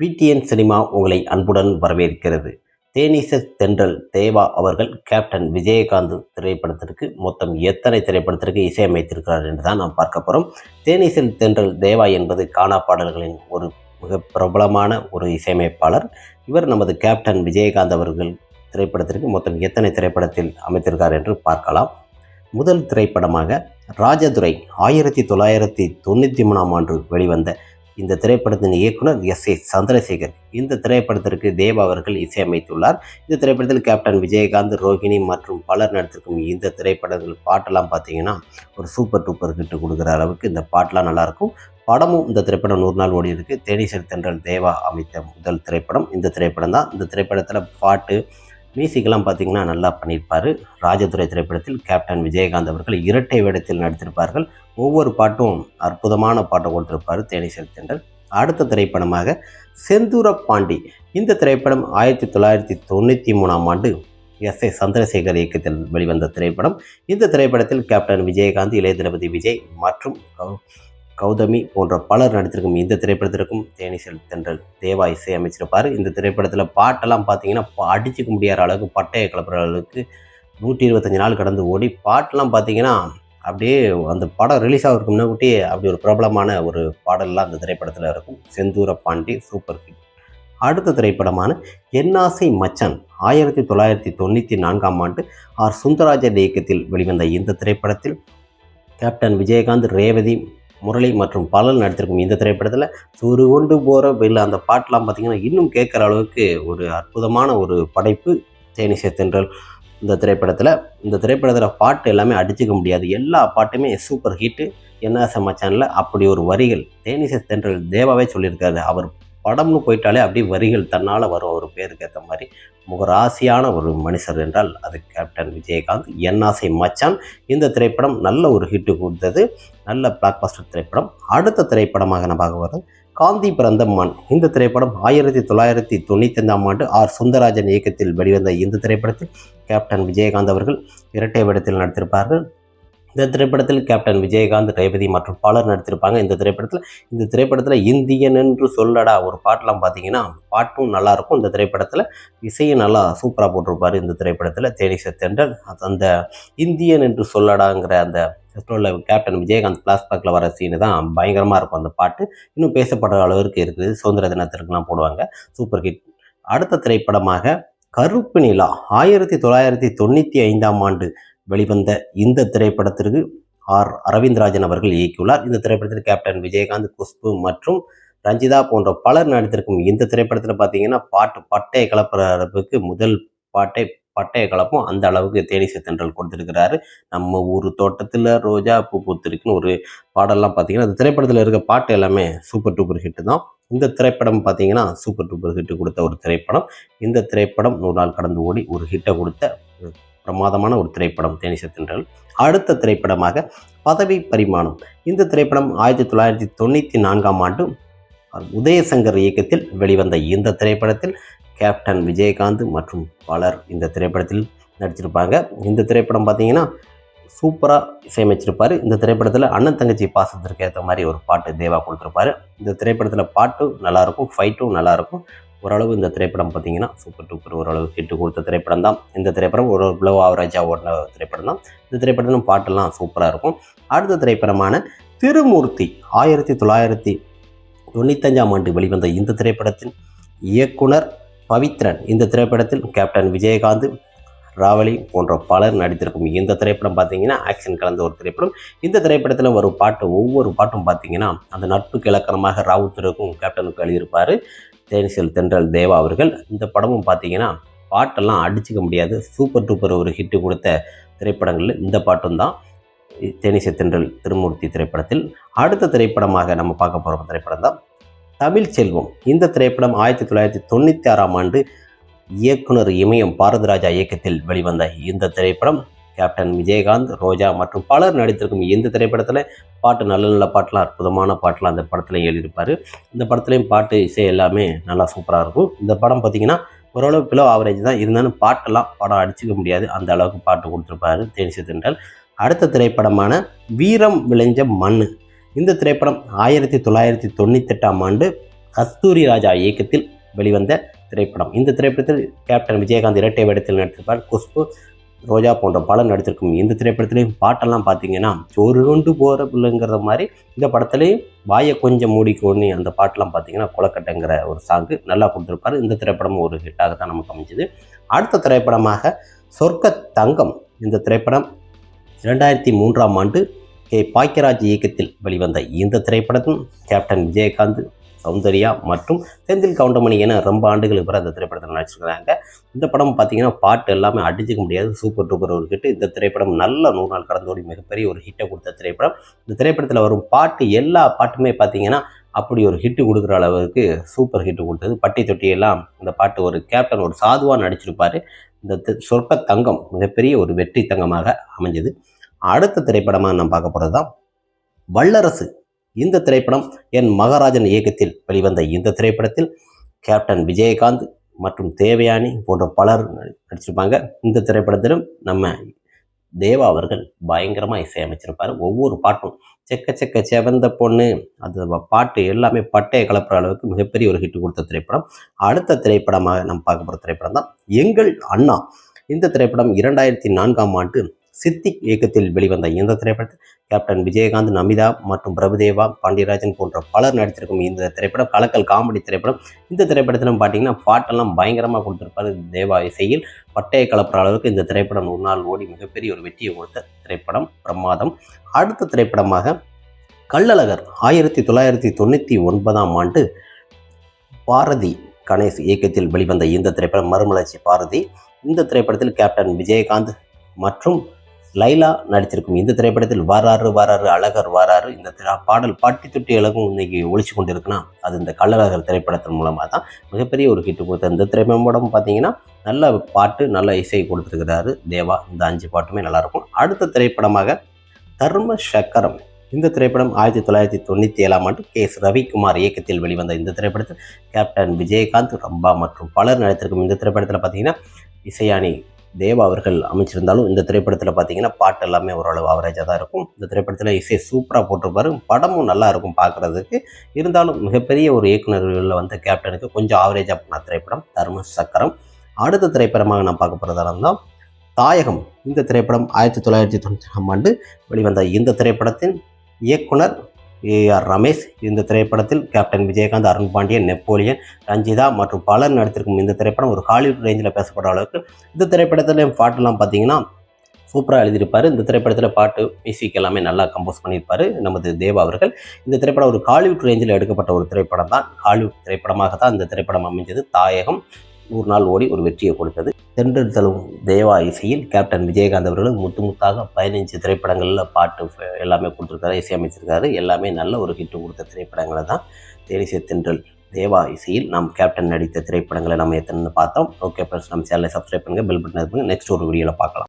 PTN cinema உங்களை அன்புடன் வரவேற்கிறது. தேனிச தென்றல் தேவா அவர்கள் கேப்டன் விஜயகாந்த் திரைப்படத்திற்கு மொத்தம் எத்தனை திரைப்படத்திற்கு இசையமைத்திருக்கிறார் என்று தான் நாம் பார்க்க போகிறோம் தேனிசல் தென்றல் தேவா என்பது கானா பாடல்களின் ஒரு மிக பிரபலமான ஒரு இசையமைப்பாளர். இவர் நமது கேப்டன் விஜயகாந்த் அவர்கள் திரைப்படத்திற்கு மொத்தம் எத்தனை திரைப்படத்தில் அமைத்திருக்கார் என்று பார்க்கலாம். முதல் திரைப்படமாக ராஜதுரை ஆயிரத்தி தொள்ளாயிரத்தி தொண்ணூற்றி மூணாம் ஆண்டு வெளிவந்த இந்த திரைப்படத்தின் இயக்குனர் எஸ் ஏ சந்திரசேகர். இந்த திரைப்படத்திற்கு தேவா அவர்கள் இசையமைத்துள்ளார். இந்த திரைப்படத்தில் கேப்டன் விஜயகாந்த் ரோஹிணி மற்றும் பலர் நடித்திருக்கும் இந்த திரைப்படங்கள் பாட்டெல்லாம் பார்த்தீங்கன்னா ஒரு சூப்பர் டூப்பர் கிட்டு கொடுக்குற அளவுக்கு இந்த பாட்டெலாம் நல்லாயிருக்கும். படமும் இந்த திரைப்படம் நூறு நாள் ஓடி இருக்குது தேனீசர் தென்றல் தேவா அமைத்த முதல் திரைப்படம். இந்த திரைப்படம் தான் இந்த திரைப்படத்தில் பாட்டு மியூசிக்கெல்லாம் பார்த்தீங்கன்னா நல்லா பண்ணியிருப்பார். ராஜதுரை திரைப்படத்தில் கேப்டன் விஜயகாந்த் அவர்கள் இரட்டை வேடத்தில் நடித்திருப்பார்கள். ஒவ்வொரு பாட்டும் அற்புதமான பாட்டை கொடுத்திருப்பார் தேனிசல் தென்றல் அடுத்த திரைப்படமாக செந்தூர பாண்டி. இந்த திரைப்படம் ஆயிரத்தி தொள்ளாயிரத்தி தொண்ணூற்றி மூணாம் ஆண்டு எஸ் ஏ சந்திரசேகர் இயக்கத்தில் வெளிவந்த திரைப்படம். இந்த திரைப்படத்தில் கேப்டன் விஜயகாந்த் இளைய தளபதி விஜய் மற்றும் கௌதமி போன்ற பலர் நடித்திருக்கும் இந்த திரைப்படத்திற்கும் தேனிசல் தென்றல் தேவா இசை அமைச்சிருப்பார் இந்த திரைப்படத்தில் பாட்டெல்லாம் பார்த்தீங்கன்னா அடிச்சுக்க முடியாத அளவுக்கு பட்டையை கிளப்புற அளவுக்கு நூற்றி இருபத்தஞ்சி நாள் கடந்து ஓடி பாட்டெல்லாம் பார்த்தீங்கன்னா அப்படியே அந்த படம் ரிலீஸ் ஆகிறதுக்கு முன்னாடி அப்படி ஒரு பிரபலமான ஒரு பாடல்லாம் அந்த திரைப்படத்தில் இருக்கும். செந்தூர பாண்டி சூப்பர் ஹிட் அடுத்த திரைப்படமான என்னாசை மச்சன் ஆயிரத்தி தொள்ளாயிரத்தி தொண்ணூற்றி நான்காம் ஆண்டு ஆர். சுந்தரராஜன் இயக்கத்தில் வெளிவந்த இந்த திரைப்படத்தில் கேப்டன் விஜயகாந்த் ரேவதி முரளி மற்றும் பலன் நடித்திருக்கும் இந்த திரைப்படத்தில் துரு கொண்டு போகிற இல்லை அந்த பாட்டெலாம் பார்த்திங்கன்னா இன்னும் கேட்குற அளவுக்கு ஒரு அற்புதமான ஒரு படைப்பு தேனிசை தென்றல் இந்த திரைப்படத்தில். இந்த திரைப்படத்தில் பாட்டு எல்லாமே அடிச்சுக்க முடியாது. எல்லா பாட்டுமே சூப்பர் ஹிட்டு என்ன சமாச்சானில் அப்படி ஒரு வரிகள் தேனிசை தென்றல் தேவாவே சொல்லியிருக்காரு. அவர் படம்னு போயிட்டாலே அப்படியே வரிகள் தன்னால் வரும் ஒரு பேருக்கு ஏற்ற மாதிரி. முகராசியான ஒரு மனுஷர் என்றால் அது கேப்டன் விஜயகாந்த் என்னாசை மச்சான். இந்த திரைப்படம் நல்ல ஒரு ஹிட்டு கொடுத்தது. நல்ல பிளாக்பாஸ்டர் திரைப்படம். அடுத்த திரைப்படமாக நம்ம பார்க்க காந்தி பிறந்த மண். இந்த திரைப்படம் ஆயிரத்தி தொள்ளாயிரத்தி தொண்ணூற்றி ஐந்தாம் ஆண்டு ஆர். சுந்தரராஜன் இயக்கத்தில் வெளிவந்த இந்த திரைப்படத்தில் கேப்டன் விஜயகாந்த் அவர்கள் இரட்டை வேடத்தில் நடித்திருப்பார்கள். இந்த திரைப்படத்தில் கேப்டன் விஜயகாந்த் ரேவதி மற்றும் பலர் நடித்திருப்பாங்க. இந்த திரைப்படத்தில் இந்த திரைப்படத்தில் இந்தியன் என்று சொல்லடா ஒரு பாட்டெலாம் பார்த்தீங்கன்னா பாட்டும் நல்லாயிருக்கும் இந்த திரைப்படத்தில் இசையும் நல்லா சூப்பராக போட்டிருப்பார் இந்த திரைப்படத்தில். தேனிச தென்றல் அந்த இந்தியன் என்று சொல்லடாங்கிற அந்த சொல்ல கேப்டன் விஜயகாந்த் பிளாஸ்பேக்கில் வர சீனு தான் பயங்கரமாக இருக்கும் அந்த பாட்டு. இன்னும் பேசப்படுற அளவிற்கு இருக்குது. சுதந்திர தினத்திற்குலாம் போடுவாங்க. Super hit. அடுத்த திரைப்படமாக கருப்பு நிலா ஆயிரத்தி தொள்ளாயிரத்தி தொண்ணூற்றி ஐந்தாம் ஆண்டு வெளிவந்த இந்த திரைப்படத்திற்கு ஆர். அரவிந்த்ராஜன் அவர்கள் இயக்கியுள்ளார். இந்த திரைப்படத்தில் கேப்டன் விஜயகாந்த் குஷ்பு மற்றும் ரஞ்சிதா போன்ற பலர் நடித்திருக்கும் இந்த திரைப்படத்தில் பார்த்தீங்கன்னா பாட்டு பட்டையை கலப்புற அளவுக்கு முதல் பாட்டை பட்டய கலப்பும் அந்த அளவுக்கு தேனிசை தென்றல் கொடுத்துருக்கிறாரு. நம்ம ஊர் தோட்டத்தில் ரோஜா பூ பூத்திருக்குன்னு ஒரு பாடல்லாம் பார்த்தீங்கன்னா அந்த திரைப்படத்தில் இருக்க பாட்டு எல்லாமே சூப்பர் டூப்பர் ஹிட்டு தான். இந்த திரைப்படம் பார்த்தீங்கன்னா சூப்பர் டூப்பர் ஹிட்டு கொடுத்த ஒரு திரைப்படம். இந்த திரைப்படம் நூறு நாள் கடந்து ஓடி ஒரு ஹிட்டை கொடுத்த பிரமாதமான ஒரு திரைப்படம் தேனிசை தென்றல் அடுத்த திரைப்படமாக பதவி பரிமாணம். இந்த திரைப்படம் ஆயிரத்தி தொள்ளாயிரத்தி தொண்ணூற்றி நான்காம் ஆண்டு உதயசங்கர் இயக்கத்தில் வெளிவந்த இந்த திரைப்படத்தில் கேப்டன் விஜயகாந்த் மற்றும் பலர் இந்த திரைப்படத்தில் நடிச்சிருப்பாங்க. இந்த திரைப்படம் பார்த்தீங்கன்னா சூப்பராக இசையமைச்சிருப்பார். இந்த திரைப்படத்தில் அண்ணன் தங்கச்சி பாசத்திற்கு ஏற்ற மாதிரி ஒரு பாட்டு தேவா கொடுத்துருப்பாரு. இந்த திரைப்படத்தில் பாட்டும் நல்லாயிருக்கும் ஃபைட்டும் நல்லாயிருக்கும் ஓரளவு இந்த திரைப்படம் பார்த்திங்கன்னா சூப்பர் டூப்பர் ஓரளவு ஹிட்டு கொடுத்த திரைப்படம் தான். இந்த திரைப்படம் ஒரு பிளோ ஆவரேஜாக ஓடின திரைப்படம் தான். இந்த திரைப்படத்திலும் பாட்டெல்லாம் சூப்பராக இருக்கும். அடுத்த திரைப்படமான திருமூர்த்தி ஆயிரத்தி தொள்ளாயிரத்தி தொண்ணூத்தஞ்சாம் ஆண்டு வெளிவந்த இந்த திரைப்படத்தின் இயக்குனர் பவித்ரன். இந்த திரைப்படத்தில் கேப்டன் விஜயகாந்த் ராவலி போன்ற பலர் நடித்திருக்கும் இந்த திரைப்படம் பார்த்தீங்கன்னா ஆக்ஷன் கலந்த ஒரு திரைப்படம். இந்த திரைப்படத்தில் ஒரு பாட்டு ஒவ்வொரு பாட்டும் பார்த்தீங்கன்னா அந்த நட்புக்கு இலக்கணமாக ராவுத்தருக்கும் கேப்டனுக்கும் எழுதியிருப்பார். தேனிசல் தென்றல் தேவா அவர்கள் இந்த படமும் பார்த்தீங்கன்னா பாட்டெல்லாம் அடிச்சுக்க முடியாது. சூப்பர் டூப்பர் ஒரு ஹிட்டு கொடுத்த திரைப்படங்களில் இந்த பாட்டும் தான். தேனிசை தென்றல் திருமூர்த்தி திரைப்படத்தில். அடுத்த திரைப்படமாக நம்ம பார்க்க போகிற திரைப்படம் தான் தமிழ் செல்வம். இந்த திரைப்படம் ஆயிரத்தி தொள்ளாயிரத்தி தொண்ணூற்றி ஆறாம் ஆண்டு இயக்குனர் இமயம் பாரதிராஜா இயக்கத்தில் வெளிவந்த இந்த திரைப்படம். கேப்டன் விஜயகாந்த் ரோஜா மற்றும் பலர் நடித்திருக்கும் இந்த திரைப்படத்தில் பாட்டு நல்ல நல்ல பாட்டெலாம் அற்புதமான பாட்டெலாம் அந்த படத்துலையும் எழுதியிருப்பார். இந்த படத்துலையும் பாட்டு இசை எல்லாமே நல்லா சூப்பராக இருக்கும். இந்த படம் பார்த்திங்கன்னா ஓரளவு பிலோ ஆவரேஜ் தான். இருந்தாலும் பாட்டெல்லாம் படம் அடிச்சுக்க முடியாது. அந்த அளவுக்கு பாட்டு கொடுத்துருப்பாரு தேனிசை தென்றல். அடுத்த திரைப்படமான வீரம் விளைஞ்ச மண் இந்த திரைப்படம் ஆயிரத்தி தொள்ளாயிரத்தி தொண்ணூத்தெட்டாம் ஆண்டு கஸ்தூரி ராஜா இயக்கத்தில் வெளிவந்த திரைப்படம். இந்த திரைப்படத்தில் கேப்டன் விஜயகாந்த் இரட்டை வேடத்தில் நடித்திருப்பார். குஷ்பு ரோஜா போன்ற பலர் நடித்திருக்கும் இந்த திரைப்படத்துலேயும் பாட்டெல்லாம் பார்த்தீங்கன்னா ஒரு கொண்டு போகிற பிள்ளைங்கிற மாதிரி இந்த படத்துலேயும் வாயை கொஞ்சம் மூடிக்கொண்டு அந்த பாட்டெல்லாம் பார்த்தீங்கன்னா கொலக்கட்டைங்கிற ஒரு சாங்கு நல்லா கொடுத்துருப்பாரு. இந்த திரைப்படமும் ஒரு ஹிட்டாக தான் நமக்கு அமைஞ்சது. அடுத்த திரைப்படமாக சொர்க்க தங்கம். இந்த திரைப்படம் இரண்டாயிரத்தி மூன்றாம் ஆண்டு கே. பாக்கியராஜ் இயக்கத்தில் வெளிவந்த இந்த திரைப்படத்தும் கேப்டன் விஜயகாந்த் சௌந்தர்யா மற்றும் செந்தில் கவுண்டமணி என ரொம்ப ஆண்டுகளுக்கு பிறகு அந்த திரைப்படத்தில் நடிச்சிருக்கிறாங்க. இந்த படம் பார்த்தீங்கன்னா பாட்டு எல்லாமே அடிச்சுக்க முடியாது. சூப்பர் டூப்பர் ஒரு ஹிட் இந்த திரைப்படம் நல்ல நூறு நாள் கடந்தோடி மிகப்பெரிய ஒரு ஹிட்டை கொடுத்த திரைப்படம். இந்த திரைப்படத்தில் வரும் பாட்டு எல்லா பாட்டுமே பார்த்தீங்கன்னா அப்படி ஒரு ஹிட்டு கொடுக்குற அளவுக்கு சூப்பர் ஹிட்டு கொடுத்தது. பட்டி தொட்டி எல்லாம் இந்த பாட்டு ஒரு கேப்டன் ஒரு சாதுவாக நடிச்சிருப்பார். இந்த சொற்ப தங்கம் மிகப்பெரிய ஒரு வெற்றி தங்கமாக அமைஞ்சது. அடுத்த திரைப்படமாக நம்ம பார்க்க போகிறது தான் வல்லரசு. இந்த திரைப்படம் என் மகாராஜன் இயக்கத்தில் வெளிவந்த இந்த திரைப்படத்தில் கேப்டன் விஜயகாந்த் மற்றும் தேவயானி போன்ற பலர் நடிச்சிருப்பாங்க. இந்த திரைப்படத்திலும் நம்ம தேவா அவர்கள் பயங்கரமாக இசையமைச்சிருப்பார். ஒவ்வொரு பாட்டும் செக்க செக்க செவந்த பொண்ணு அது பாட்டு எல்லாமே பட்டையை கலப்புற அளவுக்கு மிகப்பெரிய ஒரு ஹிட் கொடுத்த திரைப்படம். அடுத்த திரைப்படமாக நம்ம பார்க்க போகிற திரைப்படம் தான் எங்கள் அண்ணா. இந்த திரைப்படம் இரண்டாயிரத்தி நான்காம் ஆண்டு சித்திக் இயக்கத்தில் வெளிவந்த இந்த திரைப்படத்தில் கேப்டன் விஜயகாந்த் நமிதா மற்றும் பிரபுதேவா பாண்டியராஜன் போன்ற பலர் நடித்திருக்கும் இந்த திரைப்படம் கலக்கல் காமெடி திரைப்படம். இந்த திரைப்படத்திலும் பார்த்தீங்கன்னா பாட்டெல்லாம் பயங்கரமாக கொடுத்துருப்பாரு தேவா இசையில். பட்டய கலப்புற அளவுக்கு இந்த திரைப்படம் ஒரு நாள் ஓடி மிகப்பெரிய ஒரு வெற்றியை கொடுத்த திரைப்படம் பிரமாதம். அடுத்த திரைப்படமாக கள்ளழகர் ஆயிரத்தி தொள்ளாயிரத்தி தொண்ணூற்றி ஒன்பதாம் ஆண்டு பாரதி கணேஷ் இயக்கத்தில் வெளிவந்த இந்த திரைப்படம் மறுமலர்ச்சி பாரதி. இந்த திரைப்படத்தில் கேப்டன் விஜயகாந்த் மற்றும் லைலா நடித்திருக்கும் இந்த திரைப்படத்தில் வாராறு வாராறு அழகர் வாராறு இந்த திரா- பாடல் பாட்டி தொட்டி அழகும் இன்னைக்கு ஒழிச்சு கொண்டு இருக்குன்னா அது இந்த கள்ளழகர் திரைப்படத்தின் மூலமாக தான் மிகப்பெரிய ஒரு ஹிட்டு கொடுத்த இந்த திரைப்படம் பார்த்தீங்கன்னா நல்ல பாட்டு நல்ல இசை கொடுத்துருக்கிறாரு தேவா. இந்த அஞ்சு பாட்டுமே நல்லாயிருக்கும். அடுத்த திரைப்படமாக தர்ம சக்கரம் இந்த திரைப்படம் ஆயிரத்தி தொள்ளாயிரத்தி தொண்ணூற்றி ஏழாம் ஆண்டு கே. எஸ். ரவிக்குமார் இயக்கத்தில் வெளிவந்த இந்த திரைப்படத்தில் கேப்டன் விஜயகாந்த் ரம்பா மற்றும் பலர் நடித்திருக்கும் இந்த திரைப்படத்தில் பார்த்தீங்கன்னா இசையானி தேவா அவர்கள் அமைச்சிருந்தாலும் இந்த திரைப்படத்தில் பார்த்தீங்கன்னா பாட்டு எல்லாமே ஓரளவு ஆவரேஜாக தான் இருக்கும். இந்த திரைப்படத்தில் இசை சூப்பராக போட்டிருப்பாரு. படமும் நல்லா இருக்கும் பார்க்குறதுக்கு இருந்தாலும் மிகப்பெரிய ஒரு இயக்குநர்களில் வந்த கேப்டனுக்கு கொஞ்சம் ஆவரேஜாக பண்ண திரைப்படம் தர்ம சக்கரம். அடுத்த திரைப்படமாக நான் பார்க்க போகிறதா இருந்தால் தாயகம். இந்த திரைப்படம் ஆயிரத்தி தொள்ளாயிரத்தி தொண்ணூற்றி ஆண்டு வெளிவந்த இந்த திரைப்படத்தின் இயக்குனர் ஏ ஆர் ரமேஷ். இந்த திரைப்படத்தில் கேப்டன் விஜயகாந்த் அருண் பாண்டியன் நெப்போலியன் ரஞ்சிதா மற்றும் பலர் நடித்திருக்கும் இந்த திரைப்படம் ஒரு ஹாலிவுட் ரேஞ்சில் பேசப்படுற அளவுக்கு இந்த திரைப்படத்தில் பாட்டெல்லாம் பார்த்தீங்கன்னா சூப்பராக எழுதியிருப்பார். இந்த திரைப்படத்தில் பாட்டு மியூசிக் எல்லாமே நல்லா கம்போஸ் பண்ணியிருப்பார் நமது தேவா அவர்கள். இந்த திரைப்படம் ஒரு ஹாலிவுட் ரேஞ்சில் எடுக்கப்பட்ட ஒரு திரைப்படம் தான் ஹாலிவுட் திரைப்படமாக தான் இந்த திரைப்படம் அமைஞ்சது. தாயகம் நூறு நாள் ஓடி ஒரு வெற்றியை கொடுத்தது. தென்றல் தழுவும் தேவா இசையில் கேப்டன் விஜயகாந்த் அவர்களுக்கு முத்து முத்தாக பதினஞ்சு திரைப்படங்களில் பாட்டு எல்லாமே கொடுத்துருக்காரு இசையமைச்சிருக்காரு. எல்லாமே நல்ல ஒரு ஹிட்டு கொடுத்த திரைப்படங்களை தான் தேனிசை தென்றல் தேவா இசையில் நாம் கேப்டன் நடித்த திரைப்படங்களை நம்ம எத்தனை பார்த்தோம். ஓகே ப்ளஸ் நம்ம சேனலை சப்ஸ்கிரைப் பண்ணுங்கள் பெல் பட்டன் நெக்ஸ்ட் ஒரு வீடியோவில் பார்க்கலாம்.